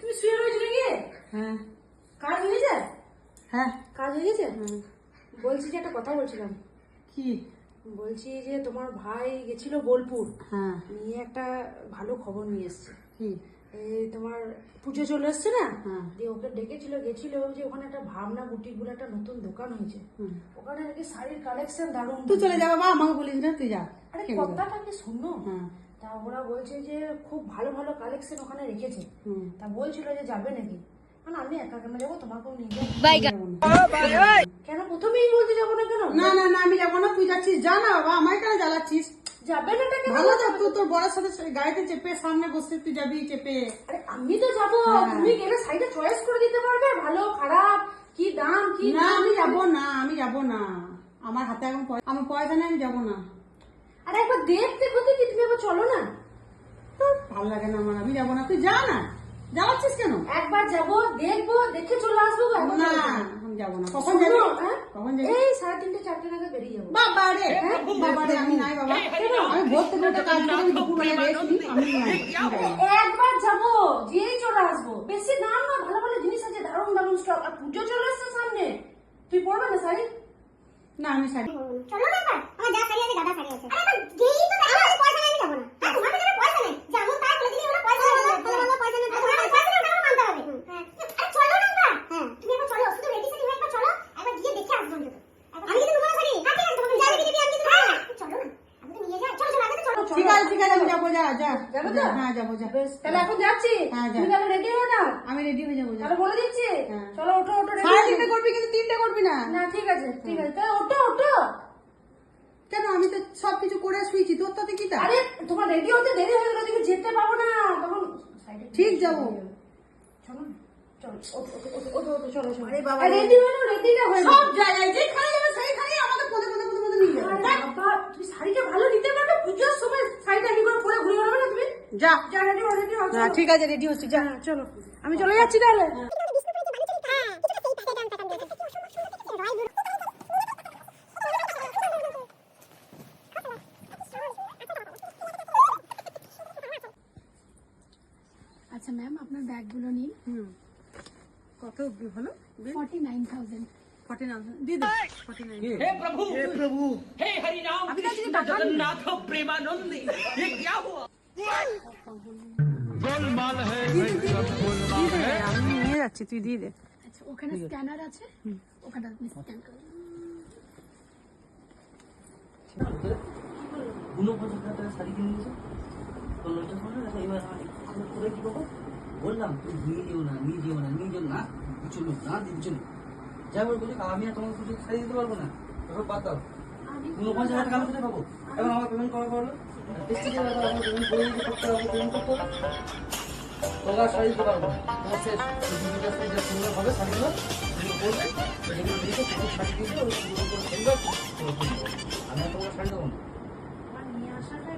তুমি শুয়ে রয়েছো নাকি হ্যাঁ। কাজ হয়ে গেছে? হ্যাঁ। কাজ হয়ে গেছে? বলছি যে একটা কথা বলছিলাম। কি? বলছি যে তোমার ভাই গেছিল বোলপুর। হ্যাঁ। নিয়ে একটা ভালো খবর নিয়ে এসছে। কি? এই তোমার পুজো চলে এসছে না? হ্যাঁ। দিয়ে ওকে ডেকেছিল গেছিল যে ওখানে একটা ভাবনা বুটিক বলে একটা নতুন দোকান হয়েছে। ওখানে নাকি শাড়ির কালেকশন দারুণ তুই চলে যা বাবা আমাকে বলিস না তুই যা। আরে কথাটা কি শুনো? হ্যাঁ। তা ওরা বলছে যে খুব ভালো ভালো কালেকশন ওখানে রেখেছে। তা বলছিল যে যাবে নাকি? মানে আমি একা কেন যাব? তোমাকেও নিয়ে যাব কেন? প্রথমেই বলতে যাব না কেন? না না না আমি যাব না তুই যাচ্ছিস। যা না বাবা আমায় কেন জ্বালাচ্ছিস? যাবে না কেন? ভালো যা তুই তোর বড়ের সাথে গাড়িতে চেপে সামনে বসে তুই যাবি চেপে। আরে আমি তো যাব। হ্যাঁ। তুমি গেলে সাইডে চয়েস করে দিতে পারবে। ভালো খারাপ কি দাম কি না আমি যাব না আমি যাব না। আমার হাতে এখন পয়সা আমার পয়সা নেই আমি যাব না। আরে একবার দেখতে ক্ষতি কি? তুমি একবার চলো না। তোর ভালো লাগে না আমার। আমি যাব না। তুই যা না। জ্বালাচ্ছিস কেন? একবার যাব দেখব দেখে চলে আসব না যাব। আমি যাব না। কখন যাবি? হ্যাঁ? কখন যাবি? এই সাড়ে তিনটে চারটে নাগাদ বেরিয়ে যাব। বাবা রে! বাবা রে আমি নাই বাবা। আমি ভোর থেকে উঠে কাজ করে আমি রেস্ট নিই। একবার যাব যেই চলে আসব। বেশি দাম না ভালো ভালো জিনিস আছে দারুণ দারুণ স্টক আর পুজো চলে আসছে সামনে। তুই পড়বে না শাড়ি? না আমি শাড়ি চলো না আমার যা শাড়ি আছে দাদা শাড়ি আছে আরে একবার গেই তো আমার কাছে পয়সা নেই আমি যাব না আর তোমার কাছে পয়সা নেই যেমন তাই বলে দিলি ওরা পয়সা নেই ভালো ভালো পয়সা নেই তোমার কাছে পয়সা নেই ওটা মানতে হবে হ্যাঁ আরে চলো না একবার হ্যাঁ তুমি একবার চলো শুধু রেডি সেডি হয়ে একবার চলো একবার গিয়ে দেখে আসব অন্তত আমি কিন্তু তোমার শাড়ি হ্যাঁ ঠিক আছে তোমাকে যাবি দিবি আমি কিন্তু হ্যাঁ চলো না আমি তো নিয়ে যাই চলো চলো আগে তো চলো ঠিক আছে ঠিক আছে আমি যাব যা যা। যাব তো? হ্যাঁ যাব যা। তাহলে এখন যাচ্ছি। হ্যাঁ, যা। তুমি রেডি হো না? আমি রেডি হয়ে যাব তাহলে বলে দিচ্ছি। হ্যাঁ। চলো ওঠো ওঠো সাড়ে তিনটে করবি কিন্তু তিনটে করবি না। না ঠিক আছে ঠিক আছে। তাহলে ওঠো ওঠো। কেন? আমি তো সব কিছু করে শুয়েছি তোর তাতে কি আরে তোমার রেডি হতে দেরি হয়ে গেল তুমি যেতে পারব না। তখন ঠিক যাব। চলো চলো ওঠো ওঠো ওঠো ওঠো ওঠো চলো চলো। রেডি হয়ে নাও রেডিটা হয়ে সব জায়গায় যেখানে যাবে সেইখানেই আমাকে পদে পদে পদে পদে নিয়ে যাবে আরে বাবা তুমি শাড়িটা ভালো নিতে পারবে পুজোর সময় শাড়িটা এমনি করে পরে ঘুরে বেড়াবে না তুমি যা যা রেডি হও রেডি হও হ্যাঁ ঠিক আছে রেডি হচ্ছি যা হ্যাঁ, চলো আমি চলে যাচ্ছি তাহলে আচ্ছা ম্যাম আপনার ব্যাগগুলো নিন হুম কত হলো forty nine thousand forty nine দিয়ে দে ফর্টি নাইন हे प्रभु हे प्रभु हे हरिनाम कृष्ण जगन्नाथ प्रेमानंद ये क्या हुआ দিয়ে দে আমি নিয়ে যাচ্ছি তুই দিয়ে দে আচ্ছা ওখানে স্ক্যানার আছে ওখানে আপনি স্ক্যান করুন ঊনপঞ্চাশ হাজার টাকা শাড়ি কিনে নিয়েছে এবার আমি করে কি পাবো বললাম তুই নিয়ে যেও না নিয়ে যেও না নিয়ে যেও না চলো না দিদি চলো যা বলে বলি আমি আর তোমাকে কিছু শাড়ি দিতে পারব না এবার বাদ দাও হাজার টাকা আমি কোথায় পাবো? এবার আমার পেমেন্ট করা পারল পেমেন্ট করে দিতে করতে হবে পেমেন্ট করতে হবে তোমরা আর শাড়ি দিতে পারব তোমার শেষ সুন্দর হবে শাড়িগুলো। আমি শাড়ি দেবো না। নিয়ে আসাটাই